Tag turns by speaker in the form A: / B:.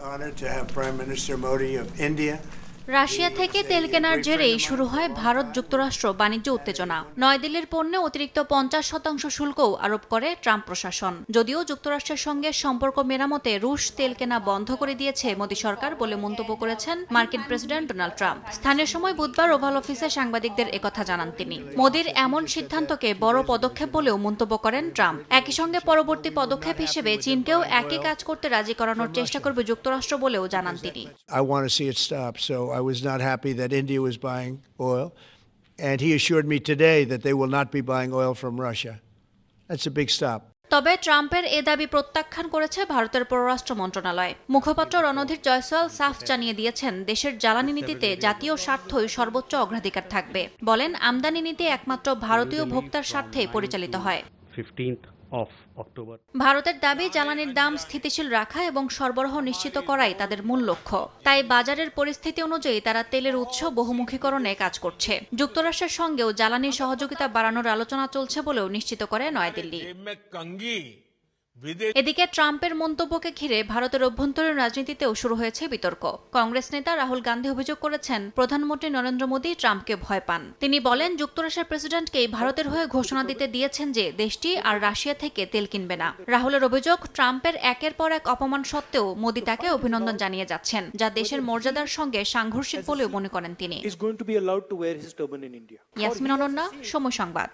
A: Honored to have Prime Minister Modi of India
B: Russia থেকে তেল কেনার জেরেই শুরু হয় ভারত যুক্তরাষ্ট্র বাণিজ্য উত্তেজনা। নয়াদিল্লির পণ্যে অতিরিক্ত পঞ্চাশ শতাংশ শুল্কও আরোপ করে ট্রাম্প প্রশাসন। যদিও যুক্তরাষ্ট্রের সঙ্গে সম্পর্ক মেরামতে রুশ তেল কেনা বন্ধ করে দিয়েছে মোদী সরকার বলে মন্তব্য করেছেন মার্কিন প্রেসিডেন্ট ডোনাল্ড ট্রাম্প। স্থানীয় সময় বুধবার ওভাল অফিসে সাংবাদিকদের একথা জানান তিনি। মোদীর এমন সিদ্ধান্তকে বড় পদক্ষেপ বলেও মন্তব্য করেন ট্রাম্প। একই সঙ্গে পরবর্তী পদক্ষেপ হিসেবে চীনকেও একই কাজ করতে রাজি করানোর চেষ্টা করবে যুক্তরাষ্ট্র বলেও জানান তিনি।
A: I was not happy that India was buying oil. And he assured me today that they will not be buying oil from Russia. That's a big stop.
B: তবে ট্রাম্পের এ দাবি প্রত্যাখ্যান করেছে ভারতের পররাষ্ট্র মন্ত্রণালয় মুখপাত্র রণধীর জয়সওয়াল সাফ জানিয়ে দিয়েছেন দেশের জ্বালানি নীতিতে জাতীয় স্বার্থই সর্বোচ্চ অগ্রাধিকার থাকবে বলেন আমদানি নীতি একমাত্র ভারতীয় ভোক্তার স্বার্থে পরিচালিত হয় ভারতের দাবি জ্বালানির দাম স্থিতিশীল রাখা এবং সরবরাহ নিশ্চিত করাই তাদের মূল লক্ষ্য। তাই বাজারের পরিস্থিতি অনুযায়ী তারা তেলের উৎস বহুমুখীকরণে কাজ করছে। যুক্তরাষ্ট্রের সঙ্গেও জ্বালানি সহযোগিতা বাড়ানোর আলোচনা চলছে বলেও নিশ্চিত করে নয়াদিল্লি। এদিকে ট্রাম্পের মন্তব্যকে ঘিরে ভারতের অভ্যন্তরীণ রাজনীতিতেও শুরু হয়েছে বিতর্ক। কংগ্রেস নেতা রাহুল গান্ধী অভিযোগ করেছেন প্রধানমন্ত্রী নরেন্দ্র মোদী ট্রাম্পকে ভয় পান। তিনি বলেন যুক্তরাষ্ট্রের প্রেসিডেন্টকেই ভারতের হয়ে ঘোষণা দিতে দিয়েছেন যে দেশটি আর রাশিয়া থেকে তেল কিনবে না। রাহুলের অভিযোগ ট্রাম্পের একের পর এক অপমান সত্ত্বেও মোদী তাকে অভিনন্দন জানিয়ে যাচ্ছেন যা দেশের মর্যাদার সঙ্গে সাংঘর্ষিক বলেও মনে করেন তিনি। ইয়াসমিন অনন্যা সময় সংবাদ।